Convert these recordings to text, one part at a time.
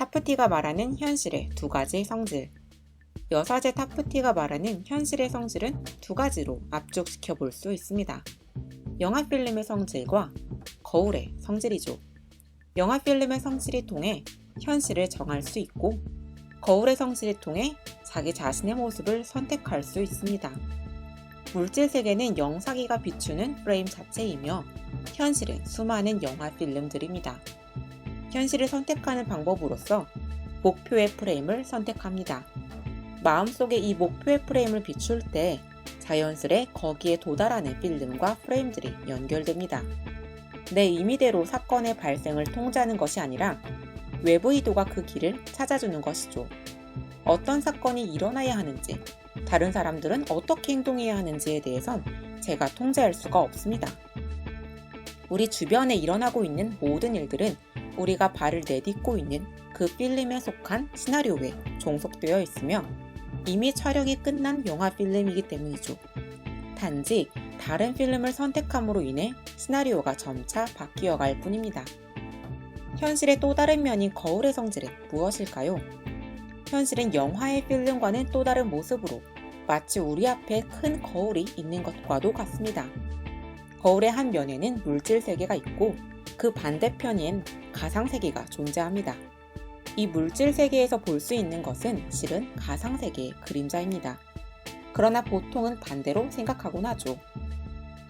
타프티가 말하는 현실의 두 가지 성질. 여사제 타프티가 말하는 현실의 성질은 두 가지로 압축시켜 볼 수 있습니다. 영화 필름의 성질과 거울의 성질이죠. 영화 필름의 성질이 통해 현실을 정할 수 있고 거울의 성질이 통해 자기 자신의 모습을 선택할 수 있습니다. 물질 세계는 영상기가 비추는 프레임 자체이며 현실은 수많은 영화 필름들입니다. 현실을 선택하는 방법으로서 목표의 프레임을 선택합니다. 마음속에 이 목표의 프레임을 비출 때 자연스레 거기에 도달하는 필름과 프레임들이 연결됩니다. 내 임의대로 사건의 발생을 통제하는 것이 아니라 외부 의도가 그 길을 찾아주는 것이죠. 어떤 사건이 일어나야 하는지, 다른 사람들은 어떻게 행동해야 하는지에 대해선 제가 통제할 수가 없습니다. 우리 주변에 일어나고 있는 모든 일들은 우리가 발을 내딛고 있는 그 필름에 속한 시나리오에 종속되어 있으며 이미 촬영이 끝난 영화 필름이기 때문이죠. 단지 다른 필름을 선택함으로 인해 시나리오가 점차 바뀌어 갈 뿐입니다. 현실의 또 다른 면인 거울의 성질은 무엇일까요? 현실은 영화의 필름과는 또 다른 모습으로 마치 우리 앞에 큰 거울이 있는 것과도 같습니다. 거울의 한 면에는 물질 세계가 있고 그 반대편엔 가상 세계가 존재합니다. 이 물질 세계에서 볼 수 있는 것은 실은 가상 세계의 그림자입니다. 그러나 보통은 반대로 생각하곤 하죠.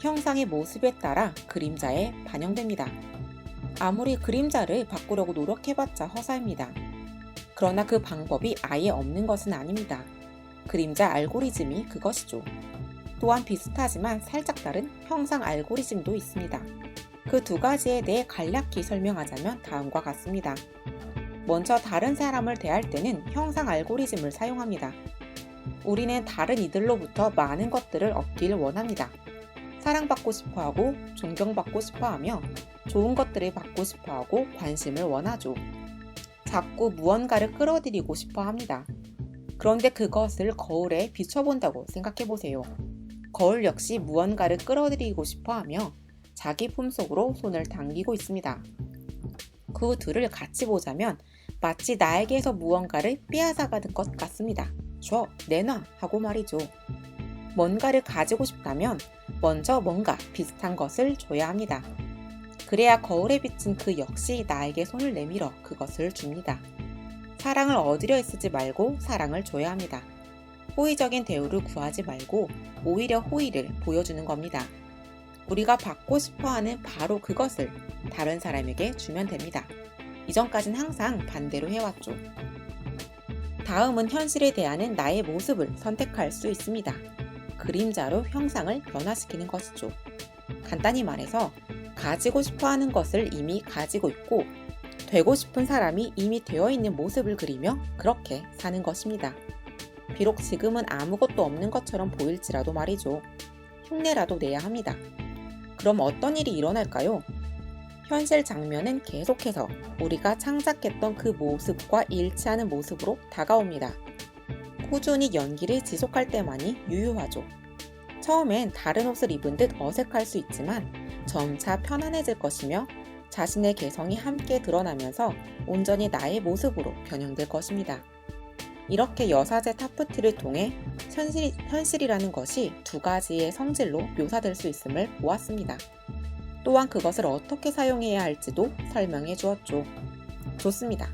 형상의 모습에 따라 그림자에 반영됩니다. 아무리 그림자를 바꾸려고 노력해봤자 허사입니다. 그러나 그 방법이 아예 없는 것은 아닙니다. 그림자 알고리즘이 그것이죠. 또한 비슷하지만 살짝 다른 형상 알고리즘도 있습니다. 그 두 가지에 대해 간략히 설명하자면 다음과 같습니다. 먼저 다른 사람을 대할 때는 형상 알고리즘을 사용합니다. 우리는 다른 이들로부터 많은 것들을 얻기를 원합니다. 사랑받고 싶어 하고, 존경받고 싶어 하며, 좋은 것들을 받고 싶어 하고, 관심을 원하죠. 자꾸 무언가를 끌어들이고 싶어 합니다. 그런데 그것을 거울에 비춰본다고 생각해 보세요. 거울 역시 무언가를 끌어들이고 싶어 하며, 자기 품속으로 손을 당기고 있습니다. 그 둘을 같이 보자면 마치 나에게서 무언가를 빼앗아가는 것 같습니다. 줘, 내놔 하고 말이죠. 뭔가를 가지고 싶다면 먼저 뭔가 비슷한 것을 줘야 합니다. 그래야 거울에 비친 그 역시 나에게 손을 내밀어 그것을 줍니다. 사랑을 얻으려 애쓰지 말고 사랑을 줘야 합니다. 호의적인 대우를 구하지 말고 오히려 호의를 보여주는 겁니다. 우리가 받고 싶어 하는 바로 그것을 다른 사람에게 주면 됩니다. 이전까진 항상 반대로 해왔죠. 다음은 현실에 대한 나의 모습을 선택할 수 있습니다. 그림자로 형상을 변화시키는 것이죠. 간단히 말해서 가지고 싶어 하는 것을 이미 가지고 있고 되고 싶은 사람이 이미 되어 있는 모습을 그리며 그렇게 사는 것입니다. 비록 지금은 아무것도 없는 것처럼 보일지라도 말이죠. 흉내라도 내야 합니다. 그럼 어떤 일이 일어날까요? 현실 장면은 계속해서 우리가 창작했던 그 모습과 일치하는 모습으로 다가옵니다. 꾸준히 연기를 지속할 때만이 유효하죠. 처음엔 다른 옷을 입은 듯 어색할 수 있지만 점차 편안해질 것이며 자신의 개성이 함께 드러나면서 온전히 나의 모습으로 변형될 것입니다. 이렇게 여사제 타프티를 통해 현실, 현실이라는 것이 두 가지의 성질로 묘사될 수 있음을 보았습니다. 또한 그것을 어떻게 사용해야 할지도 설명해 주었죠. 좋습니다.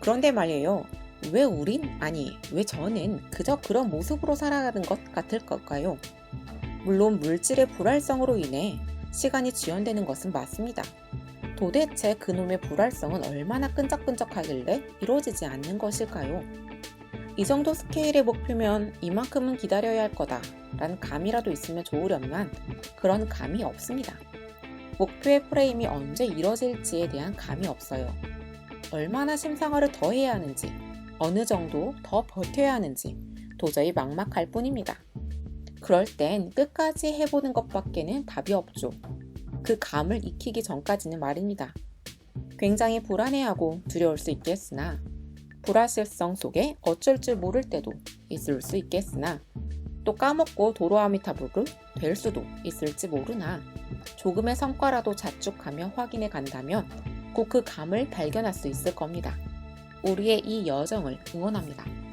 그런데 말이에요. 왜 우린, 아니, 왜 저는 그저 그런 모습으로 살아가는 것 같을 걸까요? 물론 물질의 불활성으로 인해 시간이 지연되는 것은 맞습니다. 도대체 그놈의 불활성은 얼마나 끈적끈적하길래 이루어지지 않는 것일까요? 이 정도 스케일의 목표면 이만큼은 기다려야 할 거다 라는 감이라도 있으면 좋으련만 그런 감이 없습니다. 목표의 프레임이 언제 이뤄질지에 대한 감이 없어요. 얼마나 심상화를 더 해야 하는지, 어느 정도 더 버텨야 하는지 도저히 막막할 뿐입니다. 그럴 땐 끝까지 해보는 것밖에는 답이 없죠. 그 감을 익히기 전까지는 말입니다. 굉장히 불안해하고 두려울 수 있겠으나, 불확실성 속에 어쩔 줄 모를 때도 있을 수 있겠으나, 또 까먹고 도로아미타불을 될 수도 있을지 모르나, 조금의 성과라도 자축하며 확인해 간다면 꼭그 감을 발견할 수 있을 겁니다. 우리의 이 여정을 응원합니다.